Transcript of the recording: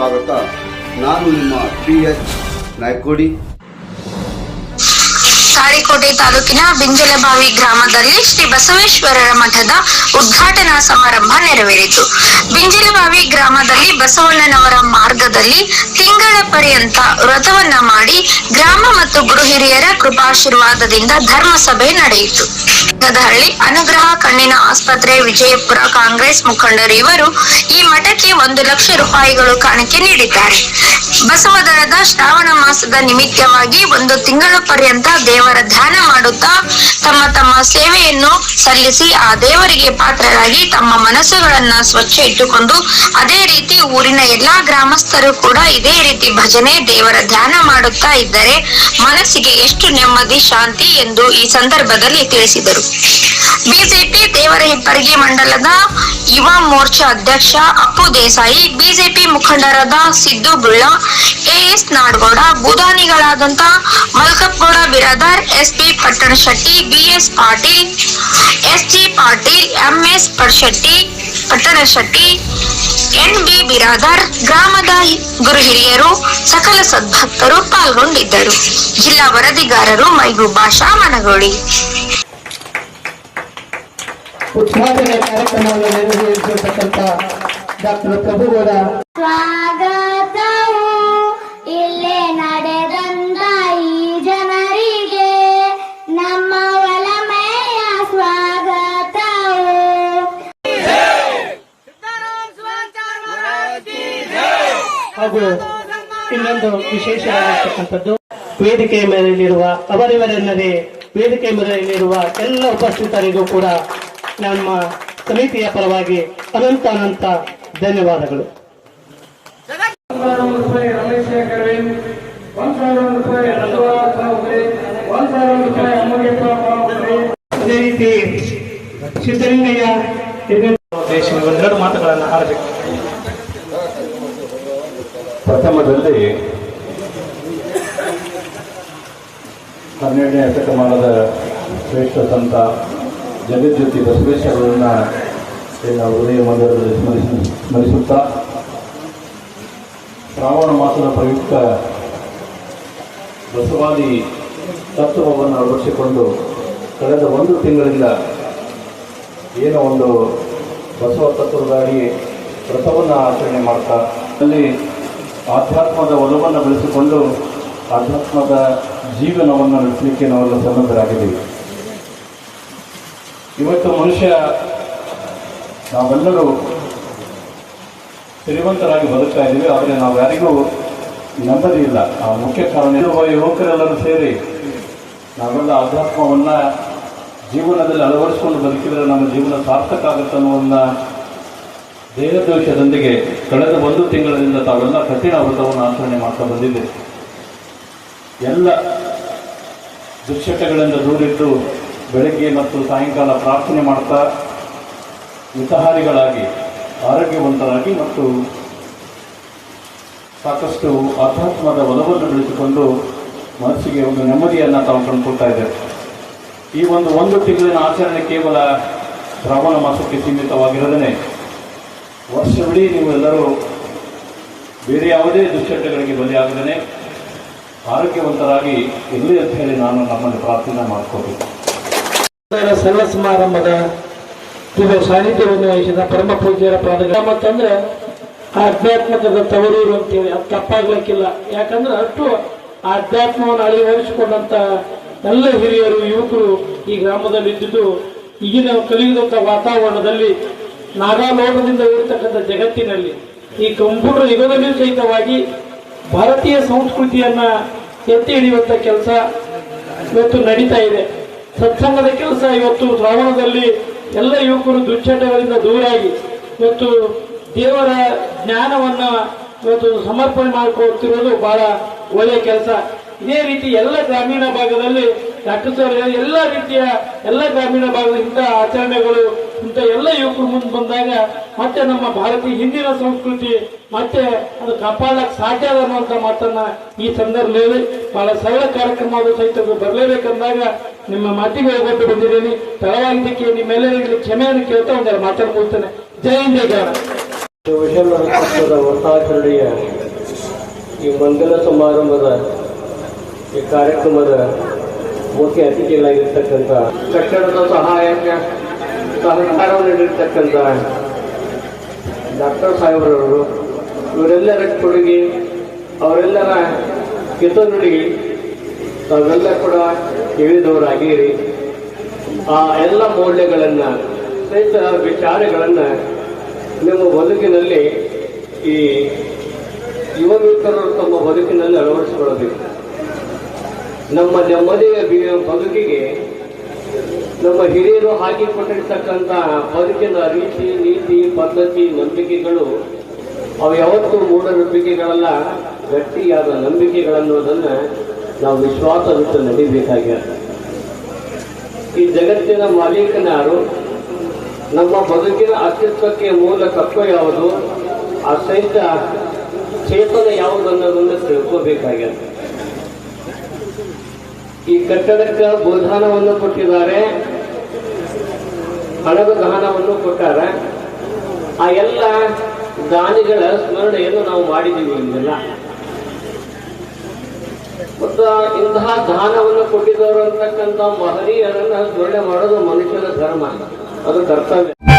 ಸ್ವಾಗತ. ನಾನು ನಿಮ್ಮ ಪಿ ಎಚ್ ನಾಯ್ಕೋಡಿ. ತಾಳಿಕೋಟೆ ತಾಲೂಕಿನ ಬಿಂಜಲಬಾವಿ ಗ್ರಾಮದಲ್ಲಿ ಶ್ರೀ ಬಸವೇಶ್ವರರ ಮಠದ ಉದ್ಘಾಟನಾ ಸಮಾರಂಭ ನೆರವೇರಿತು. ಬಿಂಜಲಬಾವಿ ಗ್ರಾಮದಲ್ಲಿ ಬಸವಣ್ಣನವರ ಮಾರ್ಗದಲ್ಲಿ ತಿಂಗಳ ಪರ್ಯಂತ ವ್ರತವನ್ನ ಮಾಡಿ ಗ್ರಾಮ ಮತ್ತು ಗುರು ಹಿರಿಯರ ಕೃಪಾಶೀರ್ವಾದದಿಂದ ಧರ್ಮಸಭೆ ನಡೆಯಿತು. ಹಳ್ಳಿ ಅನುಗ್ರಹ ಕಣ್ಣಿನ ಆಸ್ಪತ್ರೆ ವಿಜಯಪುರ ಕಾಂಗ್ರೆಸ್ ಮುಖಂಡರು ಇವರು ಈ ಮಠಕ್ಕೆ ಒಂದು ಲಕ್ಷ ರೂಪಾಯಿಗಳು ಕಾಣಿಕೆ ನೀಡಿದ್ದಾರೆ. ಬಸವದಳದ ಶ್ರಾವಣ ಮಾಸದ ನಿಮಿತ್ತವಾಗಿ ಒಂದು ತಿಂಗಳ ಪರ್ಯಂತ ದೇವರ ಧ್ಯಾನ ಮಾಡುತ್ತಾ ತಮ್ಮ ತಮ್ಮ ಸೇವೆಯನ್ನು ಸಲ್ಲಿಸಿ ಆ ದೇವರಿಗೆ ಪಾತ್ರರಾಗಿ ತಮ್ಮ ಮನಸ್ಸುಗಳನ್ನ ಸ್ವಚ್ಛ ಇಟ್ಟುಕೊಂಡು ಅದೇ ರೀತಿ ಊರಿನ ಎಲ್ಲಾ ಗ್ರಾಮಸ್ಥರು ಕೂಡ ಇದೇ ರೀತಿ ಭಜನೆ ದೇವರ ಧ್ಯಾನ ಮಾಡುತ್ತಾ ಇದ್ದರೆ ಮನಸ್ಸಿಗೆ ಎಷ್ಟು ನೆಮ್ಮದಿ, ಶಾಂತಿ ಎಂದು ಈ ಸಂದರ್ಭದಲ್ಲಿ ತಿಳಿಸಿದರು. ಬಿಜೆಪಿ ದೇವರ ಹಿಪ್ಪರಗಿ ಮಂಡಲದ ಯುವ ಮೋರ್ಚಾ ಅಧ್ಯಕ್ಷ ಅಪ್ಪು ದೇಸಾಯಿ, ಬಿಜೆಪಿ ಮುಖಂಡರಾದ Siddu Bulla AS Nadagouda, ಬುಧಾನಿಗಳಾದಂತ Malkapgouda Biradar SP Pattanashetti, BS Patil, SG Patil, MS Padshetti Pattanashetti N B Biradar, ಗ್ರಾಮದ ಗುರು ಹಿರಿಯರು, ಸಕಲ ಸದ್ಭಕ್ತರು ಪಾಲ್ಗೊಂಡಿದ್ದರು. ಜಿಲ್ಲಾ ವರದಿಗಾರರು ಮೈಗು ಭಾಷಾ ಮನಗೋಳಿ ಉದ್ಘಾಟನೆ ಕಾರ್ಯಕ್ರಮವನ್ನು ನೆರವೇರಿಸಿರ್ತಕ್ಕಂಥ ಡಾಕ್ಟರ್ ಪ್ರಭುಗೌಡ. ಸ್ವಾಗತವು ಇಲ್ಲೇ ನಡೆದಂತ ಈ ಜನರಿಗೆ. ನಮ್ಮ ಒಲಮೆಯ ಸ್ವಾಗತವು. ಹಾಗೂ ಇನ್ನೊಂದು ವಿಶೇಷವಾಗಿರ್ತಕ್ಕಂಥದ್ದು ವೇದಿಕೆಯ ಮೇಲಿರುವ ಅವರಿವರೆಲ್ಲರೇ ವೇದಿಕೆ ಮೇಲಿರುವ ಎಲ್ಲ ಉಪಸ್ಥಿತರಿಗೂ ಕೂಡ ನಮ್ಮ ಸಮಿತಿಯ ಪರವಾಗಿ ಅನಂತ ಅನಂತ ಧನ್ಯವಾದಗಳು. ಅದೇ ರೀತಿ ಸಿದ್ದಲಿಂಗಯ್ಯ ಒಂದೆರಡು ಮಾತುಗಳನ್ನು ಆಡಬೇಕು ಪ್ರಥಮದಲ್ಲಿ ಹನ್ನೆರಡನೇ ಶತಮಾನದ ಶ್ರೇಷ್ಠ ಸಂತ ಜಗಜ್ಯೋತಿ ಬಸವೇಶ್ವರರನ್ನ ಏನು ಹೃದಯ ಮಂದಿರದಲ್ಲಿ ಸ್ಮರಿಸಿ, ಸ್ಮರಿಸುತ್ತಾ, ಶ್ರಾವಣ ಮಾಸದ ಪ್ರಯುಕ್ತ ಬಸವಾದಿ ತತ್ವವನ್ನು ಅಳವಡಿಸಿಕೊಂಡು ಕಳೆದ ಒಂದು ತಿಂಗಳಿಂದ ಏನೋ ಒಂದು ಬಸವ ತತ್ವದಾಗಿ ವ್ರತವನ್ನು ಆಚರಣೆ ಮಾಡ್ತಾ, ಅಲ್ಲಿ ಆಧ್ಯಾತ್ಮದ ಒಲವನ್ನು ಬೆಳೆಸಿಕೊಂಡು ಆಧ್ಯಾತ್ಮದ ಜೀವನವನ್ನು ನಡೆಸಲಿಕ್ಕೆ ನಾವೆಲ್ಲ ಸನ್ನದ್ಧರಾಗಿದ್ದೀವಿ. ಇವತ್ತು ಮನುಷ್ಯ ನಾವೆಲ್ಲರೂ ಶ್ರೀಮಂತರಾಗಿ ಬದುಕ್ತಾ ಇದ್ದೀವಿ, ಆದರೆ ನಾವು ಯಾರಿಗೂ ನೆಮ್ಮದಿ ಇಲ್ಲ. ಆ ಮುಖ್ಯ ಕಾರಣ ಇರುವ ಯುವಕರೆಲ್ಲರೂ ಸೇರಿ ನಾವೆಲ್ಲ ಆಧ್ಯಾತ್ಮವನ್ನು ಜೀವನದಲ್ಲಿ ಅಳವಡಿಸಿಕೊಂಡು ಬದುಕಿದರೆ ನಮ್ಮ ಜೀವನ ಸಾರ್ಥಕ ಆಗುತ್ತೆ ಅನ್ನುವನ್ನ ದೇಹದೋಷದೊಂದಿಗೆ ಕಳೆದ ಒಂದು ತಿಂಗಳಿಂದ ತಾವೆಲ್ಲ ಕಠಿಣ ವ್ರತವನ್ನು ಆಚರಣೆ ಮಾಡ್ತಾ ಬಂದಿದೆ ಎಲ್ಲ ದುಶ್ಚಟಗಳಿಂದ ದೂರಿದ್ದು ಬೆಳಗ್ಗೆ ಮತ್ತು ಸಾಯಂಕಾಲ ಪ್ರಾರ್ಥನೆ ಮಾಡ್ತಾ ಮಿತಹಾರಿಗಳಾಗಿ ಆರೋಗ್ಯವಂತರಾಗಿ ಮತ್ತು ಸಾಕಷ್ಟು ಆಧ್ಯಾತ್ಮದ ಒಲವನ್ನು ಬೆಳೆಸಿಕೊಂಡು ಮನಸ್ಸಿಗೆ ಒಂದು ನೆಮ್ಮದಿಯನ್ನು ತಾವು ಕಂಡುಕೊಳ್ತಾ ಇದ್ದೇವೆ ಈ ಒಂದು ಒಂದು ತಿಂಗಳಿನ ಆಚರಣೆ ಕೇವಲ ಶ್ರಾವಣ ಮಾಸಕ್ಕೆ ಸೀಮಿತವಾಗಿರದೇ ವರ್ಷವಿಡೀ ನೀವೆಲ್ಲರೂ ಬೇರೆ ಯಾವುದೇ ದುಶ್ಚಟಗಳಿಗೆ ಬಲಿಯಾಗದೇ ಆರೋಗ್ಯವಂತರಾಗಿ ಇರಲಿ ಅಂತ ಹೇಳಿ ನಾನು ನಮ್ಮಲ್ಲಿ ಪ್ರಾರ್ಥನೆ ಮಾಡ್ಕೋಬೇಕು ಸರ್ವ ಸಮಾರಂಭದ ಇದು ಸಾನ್ನಿಧ್ಯವನ್ನು ವಹಿಸಿದ ಪರಮ ಪೂಜ್ಯರ ಪಾದಗಳ. ಮತ್ತಂದ್ರೆ ಆಧ್ಯಾತ್ಮಕದ ತವರೂರು ಅಂತೇಳಿ, ಅದು ತಪ್ಪಾಗ್ಲಿಕ್ಕಿಲ್ಲ. ಯಾಕಂದ್ರೆ ಅಷ್ಟು ಆಧ್ಯಾತ್ಮವನ್ನು ಅಳವಡಿಸಿಕೊಂಡಂತ ಎಲ್ಲ ಹಿರಿಯರು, ಯುವಕರು ಈ ಗ್ರಾಮದಲ್ಲಿ ಇದ್ದಿದ್ದು, ಈಗಿನ ಕಲಿಯುವಂತ ವಾತಾವರಣದಲ್ಲಿ ನಾಗಾಲೋಕದಿಂದ ಇರತಕ್ಕಂಥ ಜಗತ್ತಿನಲ್ಲಿ ಈ ಕಂಪ್ಯೂಟರ್ ಯುಗದಲ್ಲಿಯೂ ಸಹಿತವಾಗಿ ಭಾರತೀಯ ಸಂಸ್ಕೃತಿಯನ್ನ ಎತ್ತಿ ಹಿಡಿಯುವಂತ ಕೆಲಸ ಇವತ್ತು ನಡೀತಾ ಇದೆ. ಸತ್ಸಂಗದ ಕೆಲಸ ಇವತ್ತು ಶ್ರಾವಣದಲ್ಲಿ ಎಲ್ಲ ಯುವಕರು ದುಶ್ಚಟಗಳಿಂದ ದೂರಾಗಿ ಇವತ್ತು ದೇವರ ಜ್ಞಾನವನ್ನು ಇವತ್ತು ಸಮರ್ಪಣೆ ಮಾಡಿಕೊಡ್ತಿರೋದು ಬಹಳ ಒಳ್ಳೆಯ ಕೆಲಸ. ಇದೇ ರೀತಿ ಎಲ್ಲ ಗ್ರಾಮೀಣ ಭಾಗದಲ್ಲಿ ಡಾಕ್ಟರ್ ಸರ್ ಎಲ್ಲ ರೀತಿಯ ಎಲ್ಲ ಗ್ರಾಮೀಣ ಭಾಗದ ಇಂಥ ಆಚರಣೆಗಳು, ಇಂಥ ಎಲ್ಲ ಯುವಕರು ಮುಂದೆ ಬಂದಾಗ ಮತ್ತೆ ನಮ್ಮ ಭಾರತೀಯ ಹಿಂದಿನ ಸಂಸ್ಕೃತಿ ಮತ್ತೆ ಅದು ಕಾಪಾಡಕ್ಕೆ ಸಾಧ್ಯ ಅನ್ನುವಂಥ ಮಾತನ್ನ ಈ ಸಂದರ್ಭದಲ್ಲಿ ಬಹಳ ಸರಳ ಕಾರ್ಯಕ್ರಮ ಅದು ಸಹಿತ ಬರಲೇಬೇಕಂದಾಗ ನಿಮ್ಮ ಮಾತಿಗೆ ಹೋಗ್ಬಿಟ್ಟು ಬಂದಿದ್ದೀನಿ. ತಡವಾಗಿದ್ದಕ್ಕೆ ನಿಮ್ಮೆಲ್ಲರಿಗೆ ಕ್ಷಮೆಯನ್ನು ಕೇಳ್ತಾ ಒಂದೆರಡು ಮಾತನ್ನು ಮುಗಿಸ್ತೇನೆ. ಜೈ ಜೈ ವರ್ಷಾಚರಣೆಯ ಈ ಮಂಗಲ ಸಮಾರಂಭದ ಈ ಕಾರ್ಯಕ್ರಮದ ಮುಖ್ಯ ಅತಿಥಿಗಳಾಗಿರ್ತಕ್ಕಂಥ ಕಟ್ಟಡದ ಸಹಾಯಕ ಸಹಕಾರವನ್ನು ನೀಡಿರ್ತಕ್ಕಂಥ ಡಾಕ್ಟರ್ ಸಾಹೇಬ್ರವರು ಇವರೆಲ್ಲರ ಕೊಡುಗೆ ಅವರೆಲ್ಲರ ಕಿತನುಡಿಗೆ ತಾವೆಲ್ಲ ಕೂಡ ತಿಳಿದವರಾಗಿರಿ. ಆ ಎಲ್ಲ ಮೌಲ್ಯಗಳನ್ನು ಸಹಿತ ವಿಚಾರಗಳನ್ನು ನಿಮ್ಮ ಬದುಕಿನಲ್ಲಿ ಈ ಯುವ ಮಿತ್ರರು ತಮ್ಮ ಬದುಕಿನಲ್ಲಿ ಅಳವಡಿಸಿಕೊಳ್ಳಬೇಕು. ನಮ್ಮ ನೆಮ್ಮದಿಯ ಬದುಕಿಗೆ ನಮ್ಮ ಹಿರಿಯರು ಹಾಕಿಕೊಟ್ಟಿರ್ತಕ್ಕಂಥ ಬದುಕಿನ ರೀತಿ, ನೀತಿ, ಪದ್ಧತಿ, ನಂಬಿಕೆಗಳು ಅವು ಯಾವತ್ತೂ ಮೂಢನಂಬಿಕೆಗಳಲ್ಲ, ಗಟ್ಟಿಯಾದ ನಂಬಿಕೆಗಳನ್ನೋದನ್ನು ನಾವು ವಿಶ್ವಾಸ ಬಿಟ್ಟು ನಡಿಬೇಕಾಗ್ಯದ ಈ ಜಗತ್ತಿನ ಮಾಲೀಕನಾರು ನಮ್ಮ ಬದುಕಿನ ಅಸ್ತಿತ್ವಕ್ಕೆ ಮೂಲ ತತ್ವ ಯಾವುದು? ಆ ಸಹಿತ ಚೇತನ ಯಾವುದನ್ನೋದನ್ನು ತಿಳ್ಕೋಬೇಕಾಗ್ಯದ ಈ ಕಟ್ಟಡಕ್ಕೆ ಬೋಧಾನವನ್ನು ಕೊಟ್ಟಿದ್ದಾರೆ. ಹಣದ ದಾನವನ್ನು ಕೊಟ್ಟಾರೆ. ಆ ಎಲ್ಲ ದಾನಿಗಳ ಸ್ಮರಣೆಯನ್ನು ನಾವು ಮಾಡಿದ್ದೀವಿ ಇಲ್ಲೆಲ್ಲ ಮತ್ತು ಇಂತಹ ದಾನವನ್ನು ಕೊಟ್ಟಿದವರು ಅಂತಕ್ಕಂಥ ಮಹನೀಯರನ್ನ ಸ್ಮರಣೆ ಮಾಡೋದು ಮನುಷ್ಯನ ಧರ್ಮ. ಅದು ಕರ್ತವ್ಯ.